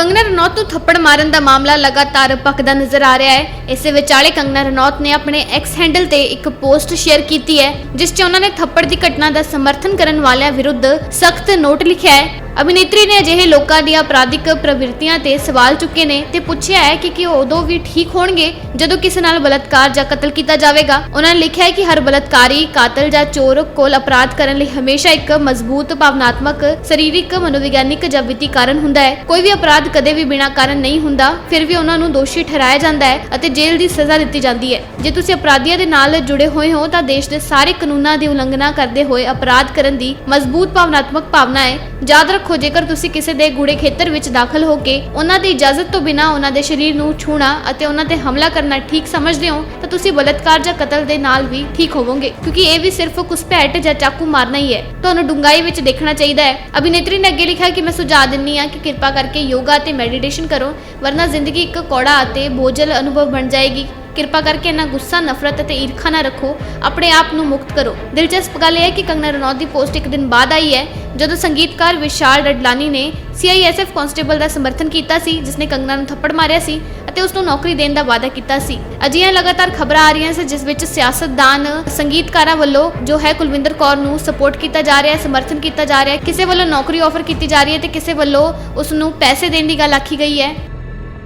ਕੰਗਨਾ ਰਣੌਤ ਨੂੰ ਥੱਪੜ ਮਾਰਨ ਦਾ ਮਾਮਲਾ ਲਗਾਤਾਰ ਭਖਦਾ ਨਜ਼ਰ ਆ ਰਿਹਾ ਹੈ। ਇਸੇ ਵਿਚਾਲੇ ਕੰਗਨਾ ਰਣੌਤ ਨੇ ਆਪਣੇ ਐਕਸ ਹੈਂਡਲ ਤੇ ਇੱਕ ਪੋਸਟ ਸ਼ੇਅਰ ਕੀਤੀ ਹੈ, ਜਿਸ 'ਚ ਉਹਨਾਂ ਨੇ ਥੱਪੜ ਦੀ ਘਟਨਾ ਦਾ ਸਮਰਥਨ ਕਰਨ ਵਾਲਿਆਂ ਵਿਰੁੱਧ ਸਖਤ ਨੋਟ ਲਿਖਿਆ ਹੈ। ਅਭਿਨੇਤਰੀ ਨੇ ਅਜਿਹੇ ਲੋਕਾਂ ਦੀਆਂ ਅਪਰਾਧਿਕ ਪ੍ਰਵਿਰਤੀਆਂ ਤੇ ਸਵਾਲ ਚੁੱਕੇ ਨੇ ਤੇ ਪੁੱਛਿਆ ਹੈ ਕਿ ਕੀ ਉਹ ਉਦੋਂ ਵੀ ਠੀਕ ਹੋਣਗੇ ਜਦੋਂ ਕਿਸੇ ਨਾਲ ਬਲਾਤਕਾਰ ਜਾਂ ਕਤਲ ਕੀਤਾ ਜਾਵੇਗਾ। ਉਹਨਾਂ ਨੇ ਲਿਖਿਆ ਹੈ ਕਿ ਹਰ ਬਲਾਤਕਾਰੀ, ਕਾਤਲ ਜਾਂ ਚੋਰ ਕੋਲ ਅਪਰਾਧ ਕਰਨ ਲਈ ਹਮੇਸ਼ਾ ਇੱਕ ਮਜ਼ਬੂਤ, ਭਾਵਨਾਤਮਕ, ਸਰੀਰਕ, ਮਨੋਵਿਗਿਆਨਿਕ ਜਾਂ ਵਿੱਤੀ ਕਾਰਨ ਹੁੰਦਾ ਹੈ। ਕੋਈ ਵੀ ਅਪਰਾਧ ਕਦੇ ਵੀ ਬਿਨਾਂ ਕਾਰਨ ਨਹੀਂ ਹੁੰਦਾ, ਫਿਰ ਵੀ ਉਹਨਾਂ ਨੂੰ ਦੋਸ਼ੀ ਠਹਿਰਾਇਆ ਜਾਂਦਾ ਹੈ ਅਤੇ ਜੇਲ੍ਹ ਦੀ ਸਜ਼ਾ ਦਿੱਤੀ ਜਾਂਦੀ ਹੈ। ਜੇ ਤੁਸੀਂ ਅਪਰਾਧੀਆਂ ਦੇ ਨਾਲ ਜੁੜੇ ਹੋਏ ਹੋ, ਤਾਂ ਦੇਸ਼ ਦੇ ਸਾਰੇ ਕਾਨੂੰਨਾਂ ਦੀ ਉਲੰਘਣਾ ਕਰਦੇ ਹੋਏ ਅਪਰਾਧ ਕਰਨ ਦੀ ਮਜ਼ਬੂਤ, ਭਾਵਨਾਤਮਕ ਭਾਵਨਾ ਹੈ। ਯਾਦ ਰੱਖੋ। ਜੇਕਰ ਤੁਸੀਂ ਕਿਸੇ ਦੇ ਗੂੜੇ ਖੇਤਰ ਵਿੱਚ ਦਾਖਲ ਹੋ ਕੇ ਉਹਨਾਂ ਦੀ ਇਜਾਜ਼ਤ ਤੋਂ ਬਿਨਾਂ ਉਹਨਾਂ ਦੇ ਸਰੀਰ ਨੂੰ ਛੂਣਾ ਅਤੇ ਉਹਨਾਂ ਤੇ ਹਮਲਾ ਕਰਨਾ ਠੀਕ ਸਮਝਦੇ ਹੋ, ਤਾਂ ਤੁਸੀਂ ਬਲਾਤਕਾਰ ਜਾਂ ਕਤਲ ਦੇ ਨਾਲ ਵੀ ਠੀਕ ਹੋਵੋਗੇ। ਕਿਉਂਕਿ ਇਹ ਵੀ ਸਿਰਫ ਘੁਸਪੈਠ ਜਾਂ ਚਾਕੂ ਮਾਰਨਾ ਹੀ ਹੈ। ਤੁਹਾਨੂੰ ਡੂੰਘਾਈ ਵਿੱਚ ਦੇਖਣਾ ਚਾਹੀਦਾ ਹੈ। ਅਭਿਨੇਤਰੀ ਨੇ ਅੱਗੇ ਲਿਖਿਆ ਕਿ ਮੈਂ ਸੁਝਾਅ ਦਿੰਨੀ ਆ ਕਿ ਕਿਰਪਾ ਕਰਕੇ ਯੋਗਾ ਅਤੇ ਮੈਡੀਟੇਸ਼ਨ ਕਰੋ, ਵਰਨਾ ਜ਼ਿੰਦਗੀ ਇੱਕ ਕੌੜਾ ਅਤੇ ਬੋਝਲ ਅਨੁਭਵ ਬਣ ਜਾਏਗੀ। ਕਿਰਪਾ ਕਰਕੇ ਇੰਨਾ ਗੁੱਸਾ, ਨਫ਼ਰਤ ਅਤੇ ਈਰਖਾ ਨਾ ਰੱਖੋ। ਆਪਣੇ ਆਪ ਨੂੰ ਮੁਕਤ ਕਰੋ। ਦਿਲਚਸਪ ਗੱਲ ਇਹ ਹੈ ਕਿ ਕੰਗਨਾ ਰਣੌਤ ਦੀ ਪੋਸਟ ਇੱਕ ਦਿਨ ਬਾਅਦ ਆਈ ਹੈ, ਜਦੋਂ ਸੰਗੀਤਕਾਰ ਵਿਸ਼ਾਲ ਡਡਲਾਨੀ ਨੇ ਸੀਆਈਐਸਐਫ ਕਾਂਸਟੇਬਲ ਦਾ ਸਮਰਥਨ ਕੀਤਾ ਸੀ ਜਿਸ ਨੇ ਕੰਗਨਾ ਨੂੰ ਥੱਪੜ ਮਾਰਿਆ ਸੀ ਅਤੇ ਉਸ ਨੂੰ ਨੌਕਰੀ ਦੇਣ ਦਾ ਵਾਅਦਾ ਕੀਤਾ ਸੀ। ਅਜਿਹੀਆਂ ਲਗਾਤਾਰ ਖਬਰਾਂ ਆ ਰਹੀਆਂ ਸੀ, ਜਿਸ ਵਿੱਚ ਸਿਆਸਤਦਾਨ ਸੰਗੀਤਕਾਰਾਂ ਵੱਲੋਂ, ਜੋ ਹੈ ਕੁਲਵਿੰਦਰ ਕੌਰ ਨੂੰ ਸਪੋਰਟ ਕੀਤਾ ਜਾ ਰਿਹਾ ਹੈ, ਸਮਰਥਨ ਕੀਤਾ ਜਾ ਰਿਹਾ ਹੈ, ਕਿਸੇ ਵੱਲੋਂ ਨੌਕਰੀ ਆਫਰ ਕੀਤੀ ਜਾ ਰਹੀ ਹੈ ਤੇ ਕਿਸੇ ਵੱਲੋਂ ਉਸ ਨੂੰ ਪੈਸੇ ਦੇਣ ਦੀ ਗੱਲ ਆਖੀ ਗਈ ਹੈ।